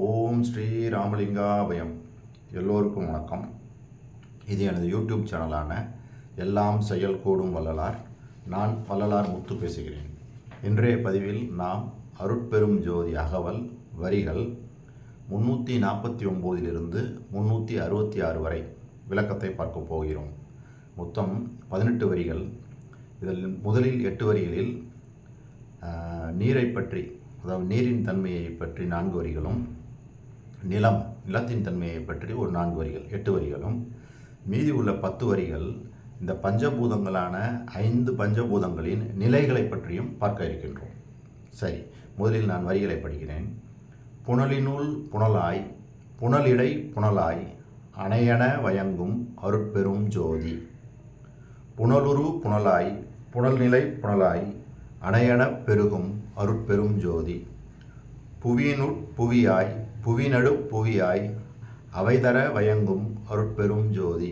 ஓம் ஸ்ரீ ராமலிங்காபயம் எல்லோருக்கும் வணக்கம். இது எனது யூடியூப் சேனலான எல்லாம் செயல் கூடும் வள்ளலார். நான் வள்ளலார் முத்து பேசுகிறேன். இன்றைய பதிவில் நாம் அருட்பெரும் ஜோதி அகவல் வரிகள் முன்னூற்றி நாற்பத்தி ஒம்போதிலிருந்து முன்னூற்றி அறுபத்தி ஆறு வரை விளக்கத்தை பார்க்க போகிறோம். மொத்தம் பதினெட்டு வரிகள். இதில் முதலில் எட்டு வரிகளில் நீரை பற்றி அதாவது நீரின் தன்மையை பற்றி நான்கு வரிகளும் நிலம் நிலத்தின் தன்மையை பற்றி ஒரு நான்கு வரிகள் எட்டு வரிகளும் மீதி உள்ள பத்து வரிகள் இந்த பஞ்சபூதங்களான ஐந்து பஞ்சபூதங்களின் நிலைகளை பற்றியும் பார்க்க இருக்கின்றோம். சரி முதலில் நான் வரிகளை படிக்கிறேன். புனலினுள் புனலாய் புனலிடை புனலாய் அணையன வயங்கும் அருட்பெரும் ஜோதி. புனலுரு புனலாய் புனல்நிலை புனலாய் அணையன பெருகும் அருட்பெரும் ஜோதி. புவியினுட் புவியாய் புவிநடு புவியாய் அவைதர வயங்கும் அருட்பெரும் ஜோதி.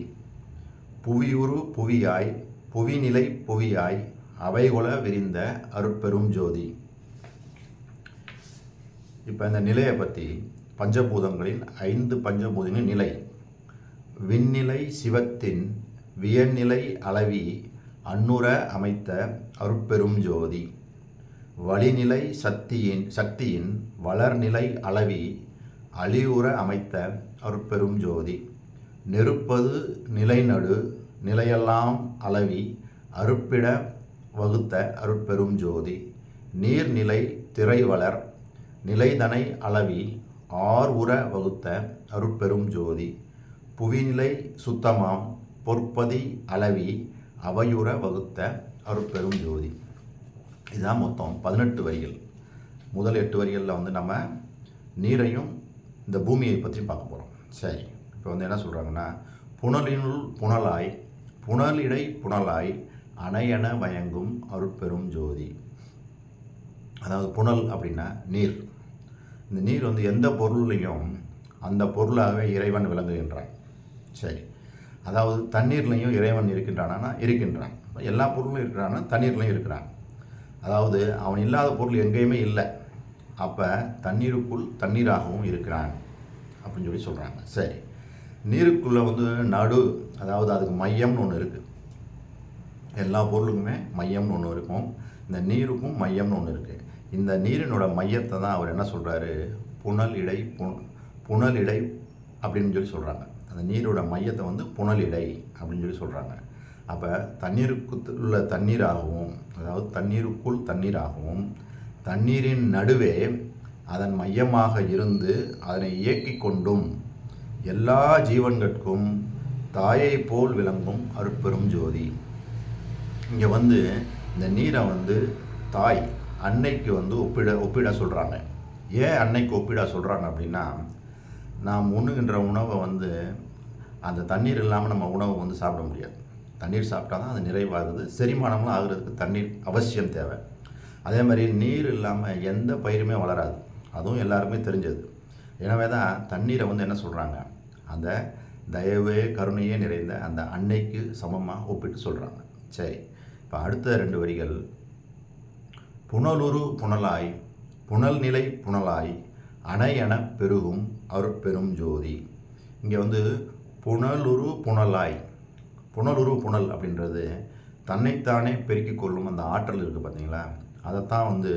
புவியுரு புவியாய் புவிநிலை புவியாய் அவைகொல விரிந்த அருட்பெரும் ஜோதி. இப்போ இந்த நிலையை பற்றி பஞ்சபூதங்களின் ஐந்து பஞ்சபூதங்களின் நிலை. விண்ணிலை சிவத்தின் வியநிலை அளவி அன்னுர அமைத்த அருட்பெரும் ஜோதி. வழிநிலை சக்தியின் சக்தியின் வளர்நிலை அளவி அழிவுற அமைத்த அருட்பெரும் ஜோதி. நெருப்பது நிலைநடு நிலையெல்லாம் அளவி அருப்பிட வகுத்த அருட்பெரும் ஜோதி. நீர்நிலை திரைவளர் நிலைதனை அளவி ஆர் உற வகுத்த அருட்பெரும் ஜோதி. புவிநிலை சுத்தமாம் பொற்பதி அளவி அவையுற வகுத்த அருட்பெரும் ஜோதி. இதுதான் மொத்தம் பதினெட்டு வரிகள். முதல் எட்டு வரிகளில் வந்து நம்ம நீரையும் இந்த பூமியை பற்றி பார்க்க போகிறோம் சரி இப்போ வந்து என்ன சொல்கிறாங்கன்னா புனலினுள் புனலாய் புனலிடை புனலாய் அணையன வயங்கும் அருட்பெரும் ஜோதி. அதாவது புனல் அப்படின்னா நீர். இந்த நீர் வந்து எந்த பொருள்லையும் அந்த பொருளாகவே இறைவன் விளங்குகின்றான். சரி அதாவது தண்ணீர்லையும் இறைவன் இருக்கின்றானா இருக்கின்றான். எல்லா பொருளும் இருக்கிறான்னா தண்ணீர்லையும் இருக்கிறான். அதாவது அவன் இல்லாத பொருள் எங்கேயுமே இல்லை. அப்போ தண்ணீருக்குள் தண்ணீராகவும் இருக்கிறான் அப்படின்னு சொல்லி சொல்கிறாங்க சரி. நீருக்குள்ளே வந்து நடு அதாவது அதுக்கு மையம்னு ஒன்று இருக்குது எல்லா பொருளுக்குமே மையம்னு ஒன்று இருக்கும். இந்த நீருக்கும் மையம்னு ஒன்று இருக்குது இந்த நீரினோட மையத்தை தான் அவர் என்ன சொல்கிறாரு புனல் இடை பு புனல் இடை அப்படின்னு சொல்லி சொல்கிறாங்க அந்த நீரோட மையத்தை வந்து புனல் இடை அப்படின்னு சொல்லி சொல்கிறாங்க அப்போ தண்ணீருக்கு உள்ள தண்ணீராகவும் அதாவது தண்ணீருக்குள் தண்ணீராகவும் தண்ணீரின் நடுவே அதன் மையமாக இருந்து அதனை இயக்கிக் கொண்டும் எல்லா ஜீவன்கட்கும் தாயை போல் விளங்கும் அருட்பெரும் ஜோதி. இங்கே வந்து இந்த நீரை வந்து தாய் அன்னைக்கு வந்து ஒப்பிட ஒப்பிட சொல்கிறாங்க ஏன் அன்னைக்கு ஒப்பிட சொல்கிறாங்க அப்படின்னா நாம் உண்ணுகின்ற உணவை வந்து அந்த தண்ணீர் இல்லாமல் நம்ம உணவை வந்து சாப்பிட முடியாது. தண்ணீர் சாப்பிட்டா தான் அது நிறைவாகுது. செரிமானம்லாம் ஆகுறதுக்கு தண்ணீர் அவசியம் தேவை. அதே மாதிரி நீர் இல்லாமல் எந்த பயிருமே வளராது. அதுவும் எல்லாருமே தெரிஞ்சது. எனவே தான் தண்ணீரை வந்து என்ன சொல்கிறாங்க அந்த தயவே கருணையே நிறைந்த அந்த அன்னைக்கு சமமாக ஒப்பிட்டு சொல்கிறாங்க சரி இப்போ அடுத்த ரெண்டு வரிகள். புனலுரு புனலாய் புனல்நிலை புனலாய் அணையென பெருகும் அருட்பெரும் ஜோதி. இங்கே வந்து புனலுரு புனலாய் புனலுரு புனல் அப்படின்றது தன்னைத்தானே பெருக்கிக் கொள்ளும் அந்த ஆற்றல் இருக்குது பார்த்தீங்களா அதைத்தான் வந்து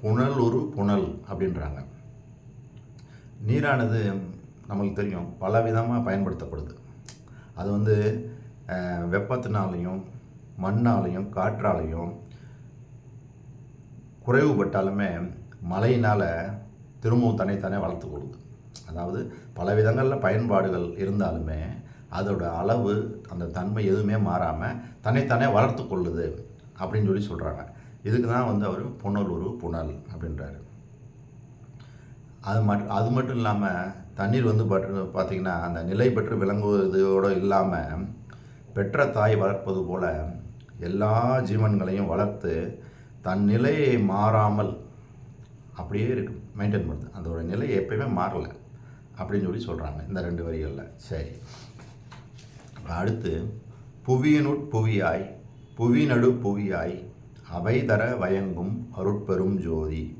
புனலுரு புனல் அப்படின்றாங்க. நீரானது நம்மளுக்கு தெரியும் பல விதமாக பயன்படுத்தப்படுது. அது வந்து வெப்பத்தினாலையும் மண்ணாலையும் காற்றாலையும் குறைவுபட்டாலுமே மழையினால் திரும்பவும் தன்னைத்தானே வளர்த்து கொடுது அதாவது பல விதங்களில் பயன்பாடுகள் இருந்தாலுமே அதோட அளவு அந்த தன்மை எதுவுமே மாறாமல் தன்னைத்தானே வளர்த்து கொள்ளுது அப்படின்னு சொல்லி சொல்கிறாங்க இதுக்கு தான் வந்து அவர் புனலூர் புனல் அப்படின்றாரு. அது மட் அது மட்டும் இல்லாமல் தண்ணீர் வந்து பற்று பார்த்திங்கன்னா அந்த நிலை பெற்று விளங்குவதோடு இல்லாமல் பெற்ற தாய் வளர்ப்பது போல் எல்லா ஜீவன்களையும் வளர்த்து தன் நிலையை மாறாமல் அப்படியே இருக்கும் மெயின்டைன் பண்ணுது அதோட நிலை எப்பயுமே மாறலை அப்படின்னு சொல்லி சொல்கிறாங்க இந்த ரெண்டு வரிகளில். சரி. அடுத்து புவியினுட் புவியாய் புவி நடு புவியாய் அவை தர வயங்கும் அருட்பெரும் ஜோதி.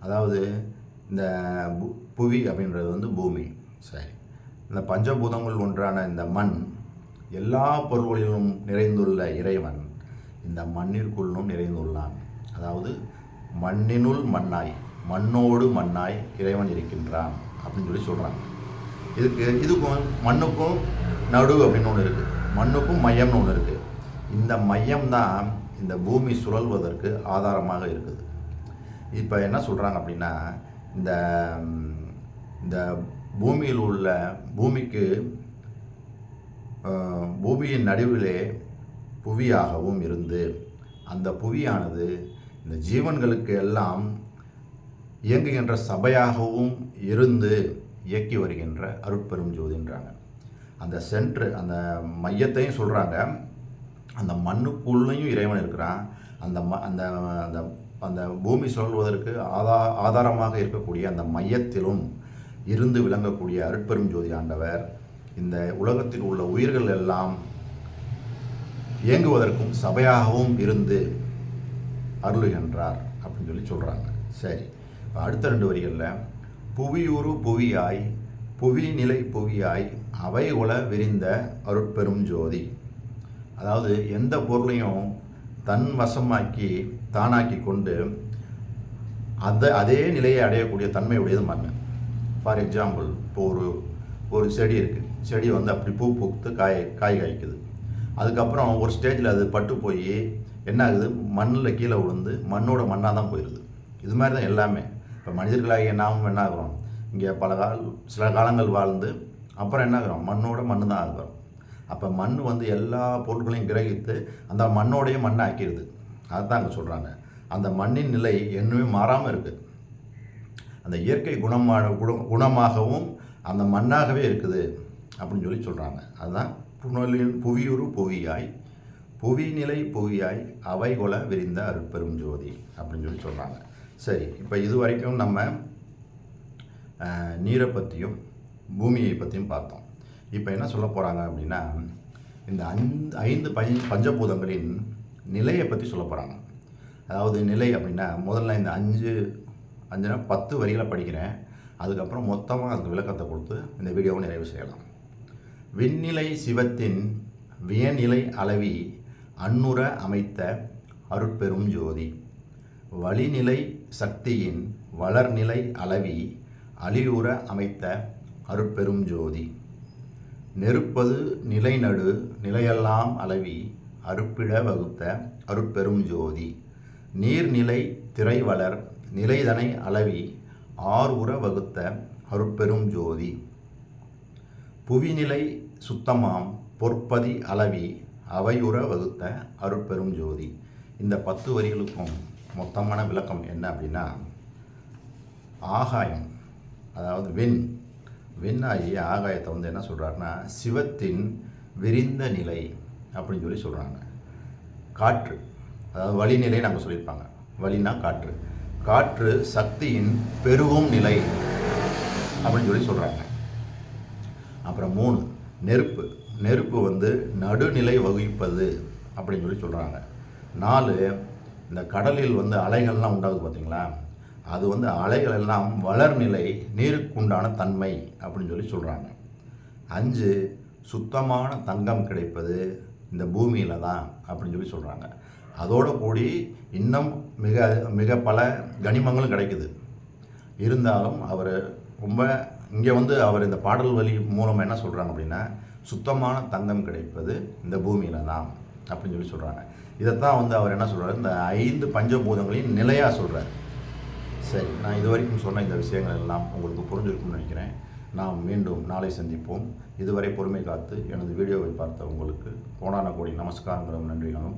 அதாவது இந்த புவி அப்படின்றது வந்து பூமி. சரி. இந்த பஞ்சபூதங்கள் ஒன்றான இந்த மண் எல்லா பொருள்களிலும் நிறைந்துள்ள இறைவன் இந்த மண்ணிற்குள்ளும் நிறைந்துள்ளான். அதாவது மண்ணினுள் மண்ணாய் மண்ணோடு மண்ணாய் இறைவன் இருக்கின்றான் அப்படின்னு சொல்லி சொல்கிறான் இதுக்கு இதுக்கும் மண்ணுக்கும் நடு அப்படின்னு ஒன்று இருக்குது மண்ணுக்கும் மையம்னு ஒன்று இருக்குது இந்த மையம் தான் இந்த பூமி சுழல்வதற்கு ஆதாரமாக இருக்குது. இப்போ என்ன சொல்கிறாங்க அப்படின்னா இந்த இந்த பூமியில் உள்ள பூமிக்கு பூமியின் நடுவிலே புவியாகவும் இருந்து அந்த புவியானது இந்த ஜீவன்களுக்கு எல்லாம் இயங்குகின்ற சபையாகவும் இருந்து இயக்கி வருகின்ற அருட்பெரும் ஜோதின்றாங்க அந்த சென்ட்ரு அந்த மையத்தையும் சொல்கிறாங்க அந்த மண்ணுக்குள்ளேயும் இறைவன் இருக்கிறான். அந்த ம அந்த அந்த அந்த பூமி சொல்வதற்கு ஆதா ஆதாரமாக இருக்கக்கூடிய அந்த மையத்திலும் இருந்து விளங்கக்கூடிய அருட்பெரும் ஜோதி ஆண்டவர் இந்த உலகத்தில் உள்ள உயிர்கள் எல்லாம் இயங்குவதற்கும் சபையாகவும் இருந்து அருளுகின்றார் அப்படின்னு சொல்லி சொல்கிறாங்க சரி இப்போ அடுத்த ரெண்டு வரிகளில் புவியூறு புவியாய் புவி நிலை புவியாய் அவை உல விரிந்த அருட்பெரும் ஜோதி. அதாவது எந்த பொருளையும் தன் வசமாக்கி தானாக்கி கொண்டு அந்த அதே நிலையை அடையக்கூடிய தன்மையுடையது மண். ஃபார் எக்ஸாம்பிள் இப்போ ஒரு ஒரு செடி இருக்குது செடி வந்து அப்படி பூ பூத்து காய் காய் காய்க்குது. அதுக்கப்புறம் ஒரு ஸ்டேஜில் அது பட்டு போய் என்ன ஆகுது? மண்ணில் கீழே விழுந்து மண்ணோட மண்ணாக தான் போயிடுது இது மாதிரி தான் எல்லாமே. இப்போ மனிதர்களாகிய நாமும் என்ன ஆகுறோம்? இங்கே பல கால சில காலங்கள் வாழ்ந்து அப்புறம் என்ன ஆகுறோம்? மண்ணோட மண்ணு தான் ஆகுறோம். அப்போ மண் வந்து எல்லா பொருட்களையும் கிரகித்து அந்த மண்ணோடைய மண்ணை ஆக்கிடுது அதுதான் அங்கே சொல்கிறாங்க அந்த மண்ணின் நிலை என்னுமே மாறாமல் இருக்குது அந்த இயற்கை குணமான குண குணமாகவும் அந்த மண்ணாகவே இருக்குது அப்படின்னு சொல்லி சொல்கிறாங்க அதுதான் புனலின் புவியுரு புவியாய் புவிநிலை புவியாய் அவை கொல விரிந்த அருட்பெரும் ஜோதி அப்படின்னு சொல்லி சொல்கிறாங்க சரி இப்போ இது வரைக்கும் நம்ம நீரை பற்றியும் பூமியை பற்றியும் பார்த்தோம். இப்போ என்ன சொல்ல போகிறாங்க அப்படின்னா இந்த ஐந்து ஐந்து பஞ்ச பஞ்சபூதங்களின் நிலையை பற்றி சொல்ல போகிறாங்க அதாவது நிலை அப்படின்னா முதல்ல இந்த அஞ்சு அஞ்சுனா பத்து வரிகளை படிக்கிறேன். அதுக்கப்புறம் மொத்தமாக அதுக்கு விளக்கத்தை கொடுத்து இந்த வீடியோவை நிறைவு செய்யலாம். விண்ணிலை சிவத்தின் வியநிலை அளவி அன்னுர அமைத்த அருட்பெரும் ஜோதி. வழிநிலை சக்தியின் வளர்நிலை அளவி அழியுற அமைத்த அருட்பெரும் ஜோதி. நெருப்பது நிலைநடு நிலையெல்லாம் அளவி அருப்பிட வகுத்த அருட்பெரும் ஜோதி. நீர்நிலை திரைவளர் நிலைதனை அளவி ஆறுற வகுத்த அருட்பெரும் ஜோதி. புவிநிலை சுத்தமாம் பொற்பதி அளவி அவையுற வகுத்த அருட்பெரும் ஜோதி. இந்த பத்து வரிகளுக்கும் மொத்தமான விளக்கம் என்ன அப்படின்னா ஆகாயம் அதாவது விண் வெண்ணாயி ஆகாயத்தை வந்து என்ன சொல்கிறாருன்னா சிவத்தின் விரிந்த நிலை அப்படின்னு சொல்லி சொல்கிறாங்க காற்று அதாவது வழிநிலை நாங்கள் சொல்லியிருப்பாங்க. வழினா காற்று. காற்று சக்தியின் பெருகும் நிலை அப்படின்னு சொல்லி சொல்கிறாங்க அப்புறம் மூணு நெருப்பு. நெருப்பு வந்து நடுநிலை வகிப்பது அப்படின்னு சொல்லி சொல்கிறாங்க நாலு இந்த கடலில் வந்து அலைகள்லாம் உண்டாகுது பார்த்தீங்களா அது வந்து அலைகள் எல்லாம் வளர்நிலை நீருக்குண்டான தன்மை அப்படின்னு சொல்லி சொல்கிறாங்க அஞ்சு சுத்தமான தங்கம் கிடைப்பது இந்த பூமியில் தான் அப்படின்னு சொல்லி சொல்கிறாங்க அதோடு கூடி இன்னும் மிக மிக பல கனிமங்களும் கிடைக்குது. இருந்தாலும் அவர் ரொம்ப இங்கே வந்து அவர் இந்த பாடல் வழி மூலமாக என்ன சொல்கிறாங்க அப்படின்னா சுத்தமான தங்கம் கிடைப்பது இந்த பூமியில் தான் அப்படின்னு சொல்லி சொல்கிறாங்க இதைத்தான் வந்து அவர் என்ன சொல்கிறார் இந்த ஐந்து பஞ்சபூதங்களையும் நிலையாக சொல்கிறார் சரி நான் இது வரைக்கும் சொன்ன இந்த விஷயங்கள் எல்லாம் உங்களுக்கு புரிஞ்சிருக்கும்னு நினைக்கிறேன். நாம் மீண்டும் நாளை சந்திப்போம். இதுவரை பொறுமை காத்து எனது வீடியோவை பார்த்த உங்களுக்கு கோடான கோடி நமஸ்காரங்களும் நன்றிகளும்.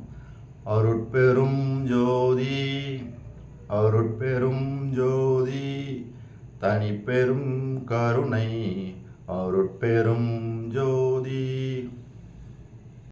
அருட்பெரும் ஜோதி அருட்பெரும் ஜோதி தனிப்பெரும் கருணை அருட்பெரும் ஜோதி.